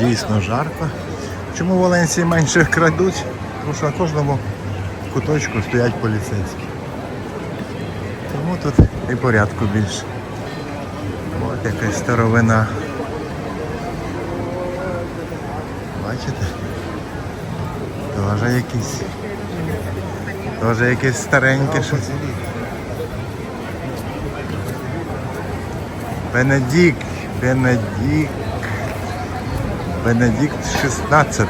Дійсно жарко. Чому в Валенсії менше крадуть? Тому що на кожному куточку стоять поліцейські. Тому тут і порядку більше. От якась старовина. Бачите? Тоже якісь. Тоже якесь стареньке щось. Бенедикт, Бенедикт, Бенедикт 16.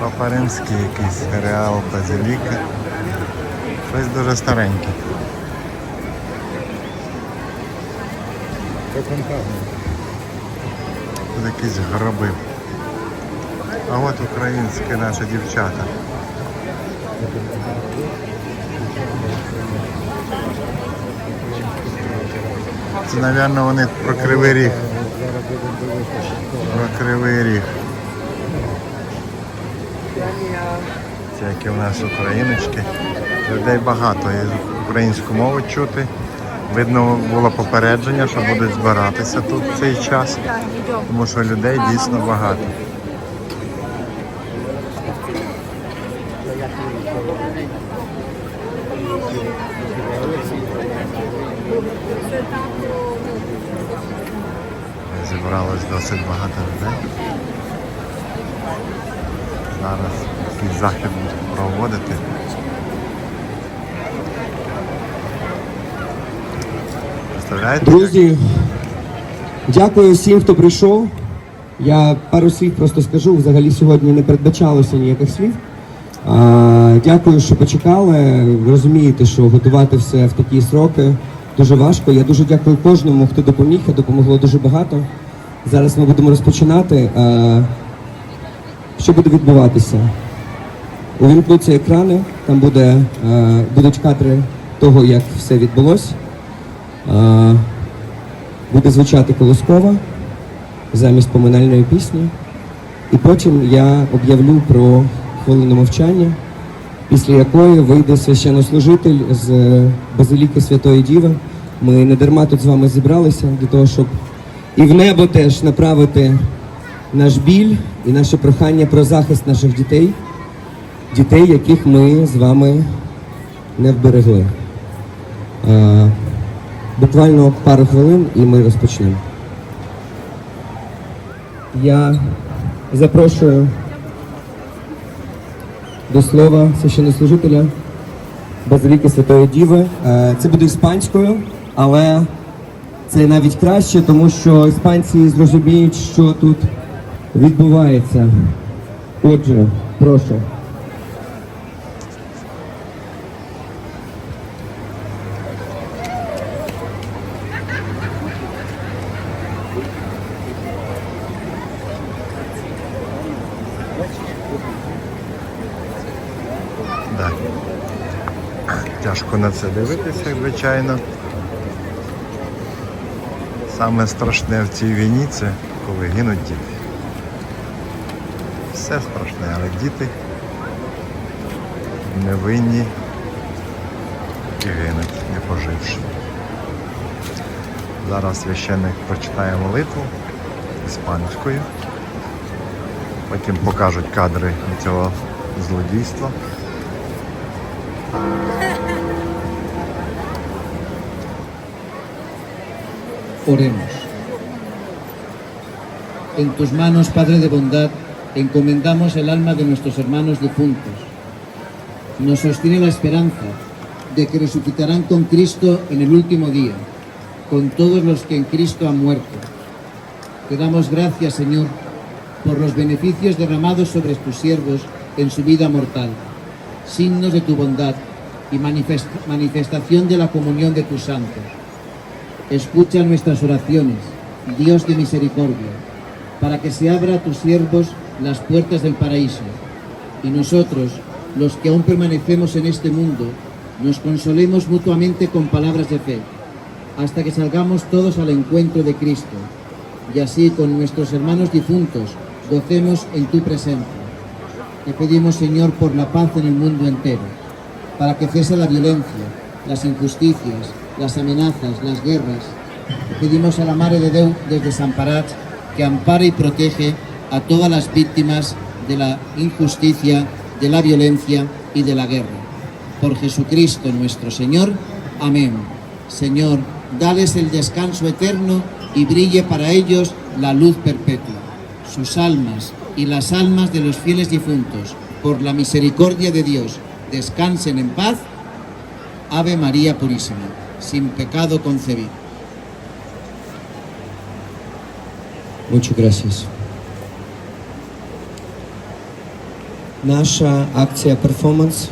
Папа Римський якийсь реал Базиліка. Щось дуже стареньке. Тут якісь гроби. А от українські наші дівчата. Це, мабуть, вони про кривий ріг. Про кривий ріг. Це які в нас україночки. Людей багато. І українську мову чути. Видно було попередження, що будуть збиратися тут в цей час, тому що людей дійсно багато. Зібралось досить багато людей. Зараз якийсь захід будуть проводити. Представляєте? Друзі, дякую всім, хто прийшов. Я пару слів просто скажу. Взагалі сьогодні не передбачалося ніяких слів. А, дякую, що почекали. Ви розумієте, що готувати все в такі сроки дуже важко. Я дуже дякую кожному, хто допоміг. Допомогло дуже багато. Зараз ми будемо розпочинати. Що буде відбуватися? Увімкнуться екрани, там буде, е, будуть кадри того, як все відбулося. Е, буде звучати колоскова замість поминальної пісні. І потім я об'явлю про хвилину мовчання, після якої вийде священнослужитель з Базиліки Святої Діви. Ми не дарма тут з вами зібралися для того, щоб і в небо теж направити наш біль і наше прохання про захист наших дітей, дітей, яких ми з вами не вберегли. Е, Буквально пару хвилин і ми розпочнемо. Я запрошую до слова священнослужителя Базиліки Святої Діви. Е, Це буде іспанською, але це навіть краще, тому що іспанці зрозуміють, що тут відбувається. Отже, прошу. Да. Тяжко на це дивитися, звичайно. Саме страшне в цій війні це коли гинуть діти. Все страшне, але діти невинні і гинуть, не поживши. Зараз священник прочитає молитву іспанською. Потім покажуть кадри цього злодійства. Oremos. En tus manos, Padre de bondad, encomendamos el alma de nuestros hermanos difuntos. Nos sostiene la esperanza de que resucitarán con Cristo en el último día, con todos los que en Cristo han muerto. Te damos gracias, Señor, por los beneficios derramados sobre tus siervos en su vida mortal, signos de tu bondad y manifest- manifestación de la comunión de tus santos. Escucha nuestras oraciones, Dios de misericordia, para que se abra a tus siervos las puertas del paraíso. Y nosotros, los que aún permanecemos en este mundo, nos consolemos mutuamente con palabras de fe, hasta que salgamos todos al encuentro de Cristo. Y así con nuestros hermanos difuntos gocemos en tu presencia. Te pedimos, Señor, por la paz en el mundo entero, para que cese la violencia, las injusticias, las amenazas, las guerras. Pedimos a la Mare de Déu des Desamparats que ampare y protege a todas las víctimas de la injusticia, de la violencia y de la guerra. Por Jesucristo nuestro Señor. Amén. Señor, dales el descanso eterno y brille para ellos la luz perpetua. Sus almas y las almas de los fieles difuntos, por la misericordia de Dios, descansen en paz. Ave María Purísima, sin pecado concebido. Muchas gracias. Наша акція перформанс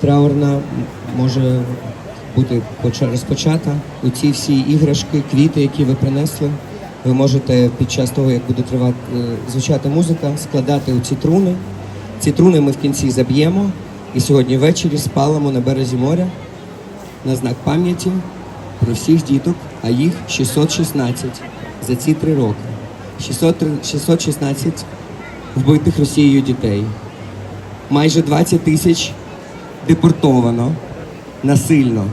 траурна м- може бути поча- розпочата. У ці всі іграшки, квіти, які ви принесли, Ви можете під час того, як буде тривати е, звучати музика, складати у ці труни. Ці труни ми в кінці заб'ємо і сьогодні ввечері спалимо на березі моря на знак пам'яті про всіх діток, а їх 616 за ці три роки. 616 вбитих Росією дітей. Майже 20 тисяч депортовано насильно.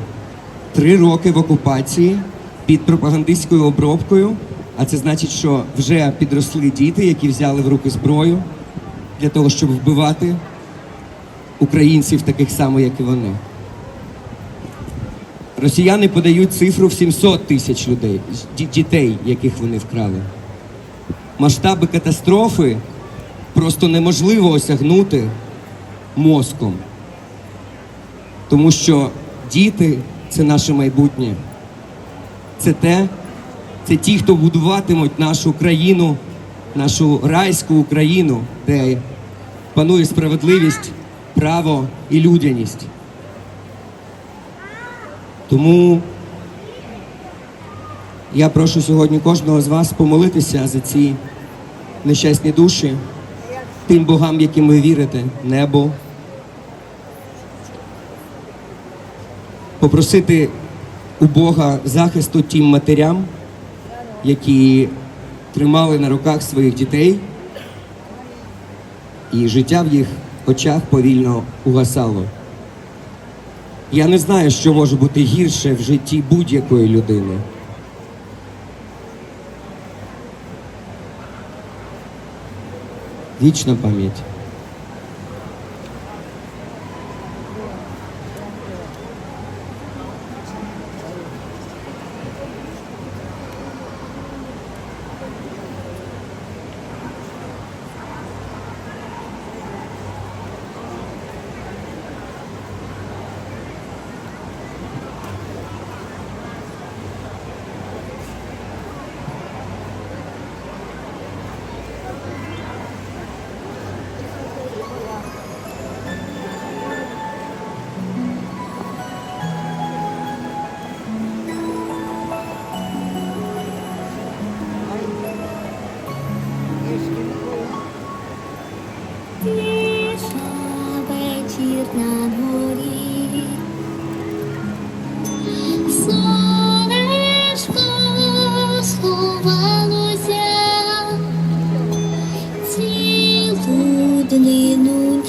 Три роки в окупації під пропагандистською обробкою. А це значить, що вже підросли діти, які взяли в руки зброю для того, щоб вбивати українців таких само, як і вони. Росіяни подають цифру в 700 тисяч людей, дітей, яких вони вкрали. Масштаби катастрофи просто неможливо осягнути мозком. Тому що діти це наше майбутнє. Це те, це ті, хто будуватимуть нашу країну, нашу райську Україну, де панує справедливість, право і людяність. Тому я прошу сьогодні кожного з вас помолитися за ці нещасні душі, тим богам, яким ви вірите, небо. Попросити у Бога захисту тим матерям, які тримали на руках своїх дітей, і життя в їх очах повільно угасало. Я не знаю, що може бути гірше в житті будь-якої людини. Вічна пам'ять. Цілу днину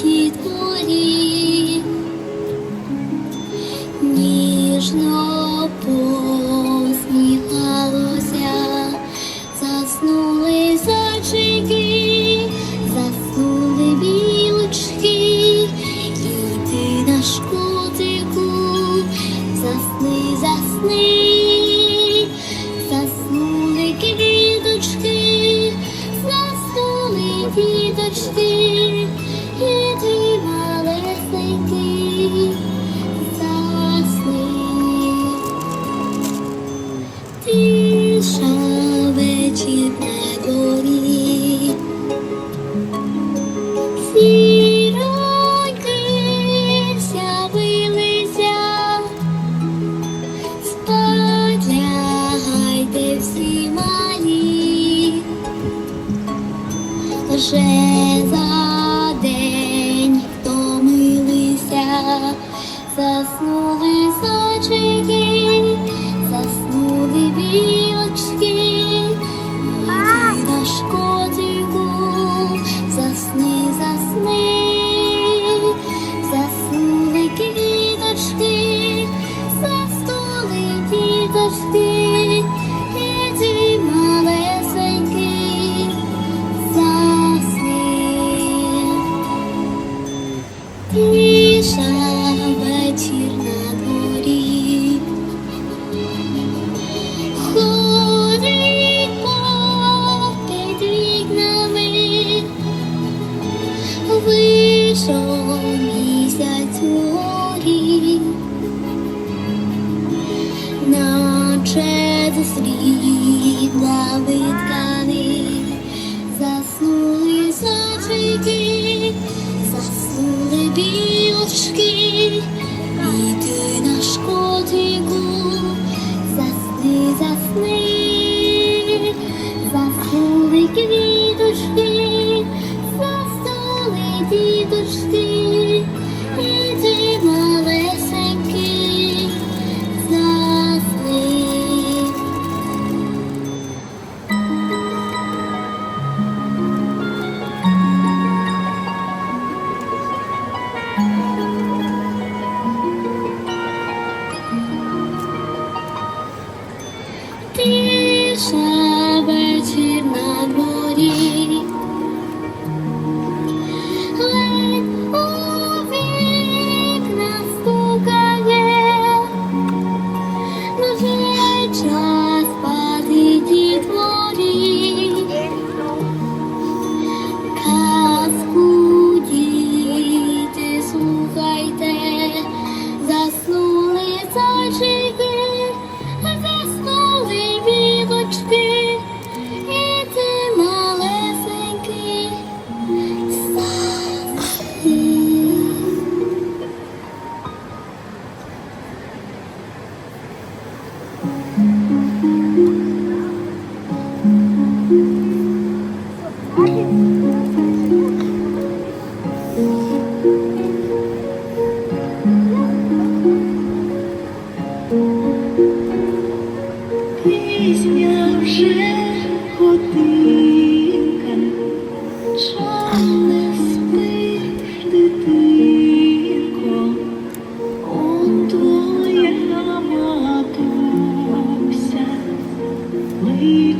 谢谢。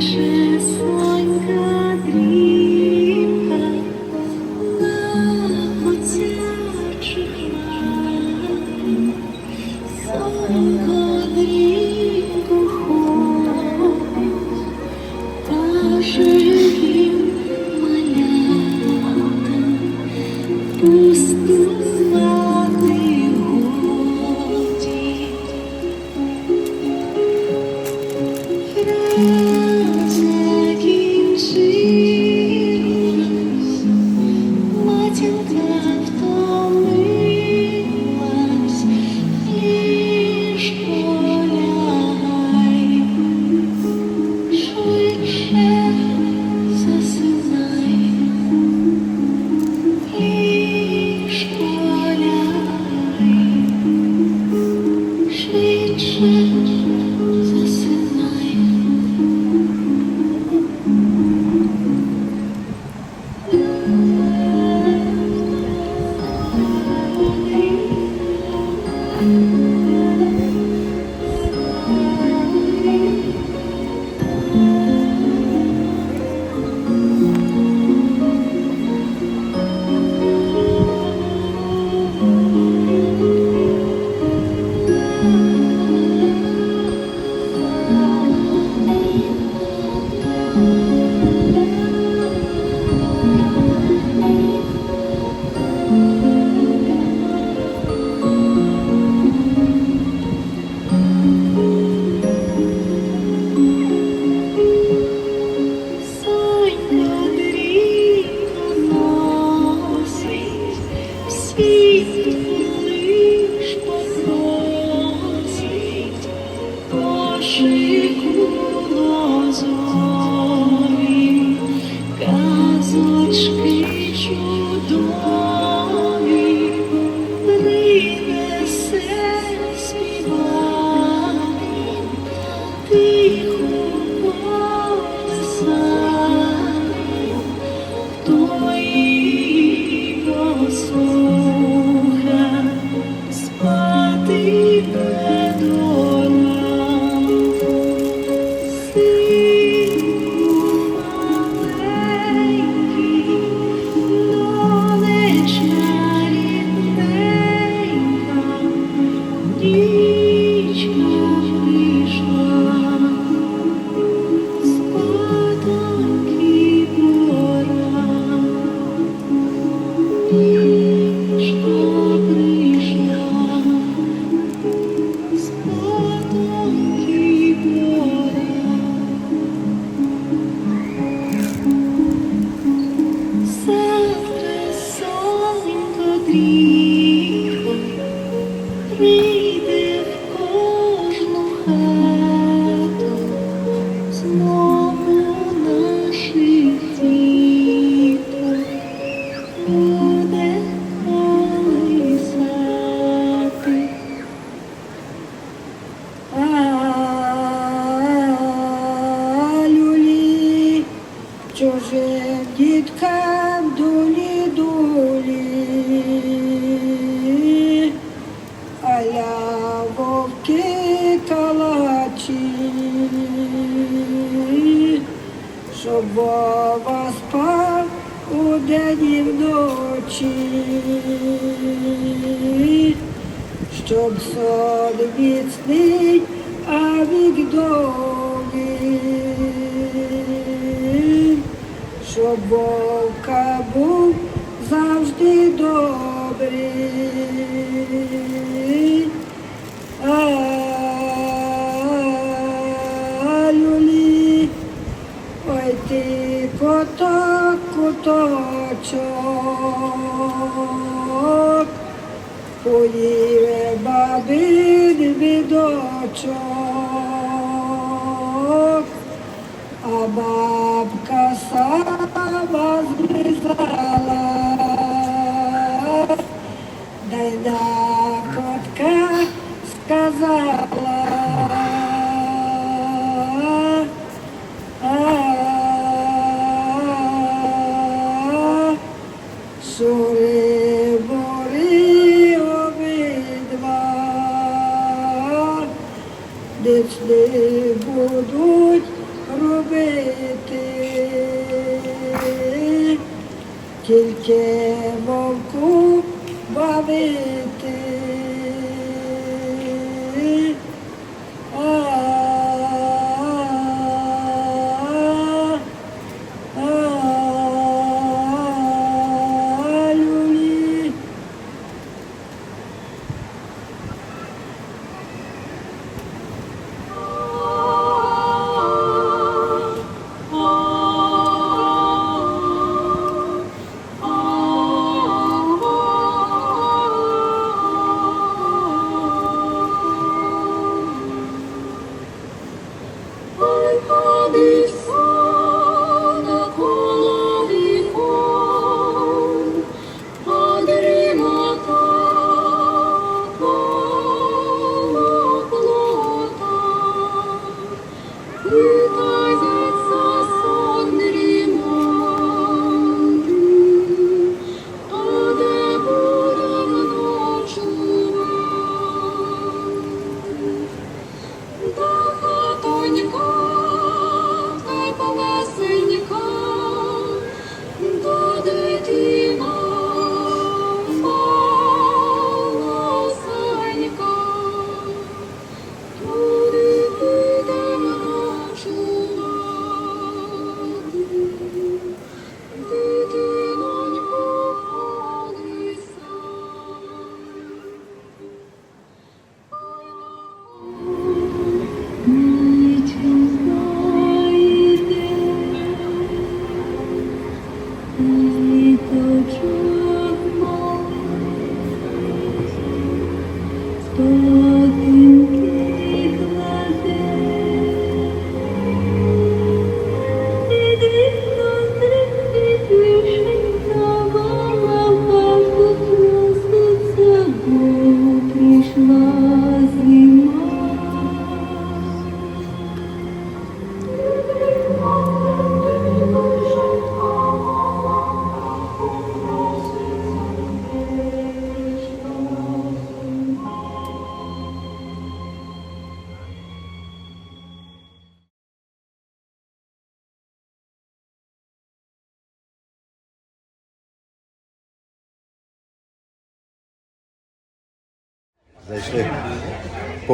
Action. щоб сон міцний, а вік довгий, щоб вовка був завжди добрий. А люлі, ой ти коток, куточок, Poli ve babir bir doçok Abab kasar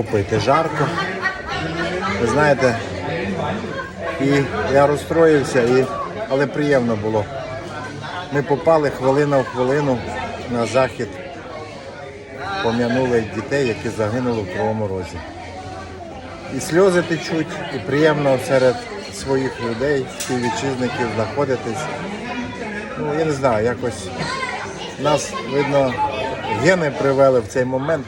попити жарко. Ви знаєте, і я розстроївся, і... але приємно було. Ми попали хвилина в хвилину на захід, пом'янули дітей, які загинули в Кривому Розі. І сльози течуть, і приємно серед своїх людей, співвітчизників знаходитись. Ну, я не знаю, якось Нас, видно, гени привели в цей момент,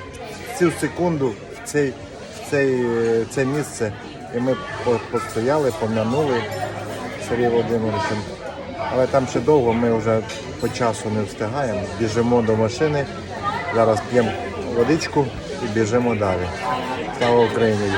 в цю секунду, цей, в цей, це місце. І ми постояли, пом'янули Сергія Володимировича. Але там ще довго, ми вже по часу не встигаємо. Біжимо до машини, зараз п'ємо водичку і біжимо далі. Слава Україні!